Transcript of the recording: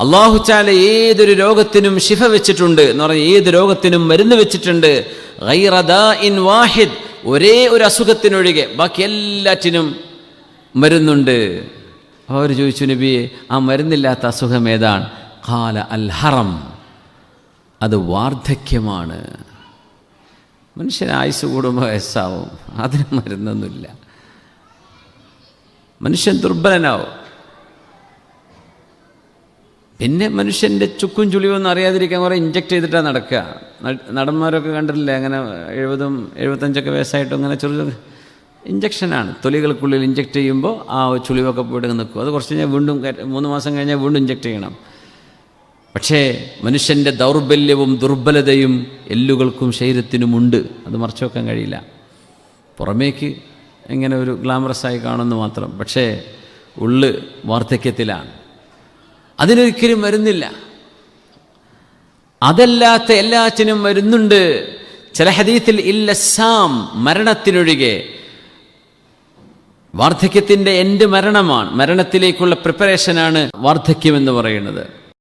അള്ളാഹുച്ചാല ഏതൊരു രോഗത്തിനും ശിഫ വെച്ചിട്ടുണ്ട് എന്ന് പറഞ്ഞാൽ ഏത് രോഗത്തിനും മരുന്ന് വെച്ചിട്ടുണ്ട്. ദാഇൻ വാഹിദ് ഒരേ ഒരു അസുഖത്തിനൊഴികെ ബാക്കി എല്ലാറ്റിനും മരുന്നുണ്ട്. അവർ ചോദിച്ചു നബിയെ ആ മരുന്നില്ലാത്ത അസുഖം ഏതാണ്? കാല അൽഹറം. അത് വാർദ്ധക്യമാണ്. മനുഷ്യന് ആയുസ് കൂടുമ്പോൾ വയസ്സാവും. അതിന് മരുന്നൊന്നുമില്ല. മനുഷ്യൻ ദുർബലനാവും. പിന്നെ മനുഷ്യന്റെ ചുക്കും ചുളിവൊന്നും അറിയാതിരിക്കാൻ കുറേ ഇഞ്ചക്ട് ചെയ്തിട്ടാണ് നടക്കുക. നടന്മാരൊക്കെ കണ്ടിട്ടില്ലേ? അങ്ങനെ എഴുപതും എഴുപത്തഞ്ചൊക്കെ വയസ്സായിട്ടും അങ്ങനെ ചെറു ഇഞ്ചക്ഷനാണ് തൊലികൾക്കുള്ളിൽ ഇഞ്ചക്ട് ചെയ്യുമ്പോൾ ആ ചുളിവൊക്കെ പോയിട്ട് നിൽക്കും. അത് കുറച്ച് കഴിഞ്ഞാൽ വീണ്ടും മൂന്ന് മാസം കഴിഞ്ഞാൽ വീണ്ടും ഇഞ്ചക്ട് ചെയ്യണം. പക്ഷേ മനുഷ്യന്റെ ദൗർബല്യവും ദുർബലതയും എല്ലുകൾക്കും ശരീരത്തിനുമുണ്ട് അത് മറച്ചു വെക്കാൻ കഴിയില്ല. പുറമേക്ക് ഇങ്ങനെ ഒരു ഗ്ലാമറസ് ആയി കാണുന്നു മാത്രം. പക്ഷേ ഉള്ള് വാർദ്ധക്യത്തിലാണ്. അതിനൊരിക്കലും വരുന്നില്ല. അതല്ലാത്ത എല്ലാറ്റിനും വരുന്നുണ്ട്. ചില ഹദീത്തിൽ ഇല്ലസാം മരണത്തിനൊഴികെ. വാർദ്ധക്യത്തിന്റെ എന്റെ മരണമാണ്. മരണത്തിലേക്കുള്ള പ്രിപ്പറേഷനാണ് വാർദ്ധക്യം എന്ന് പറയുന്നത്.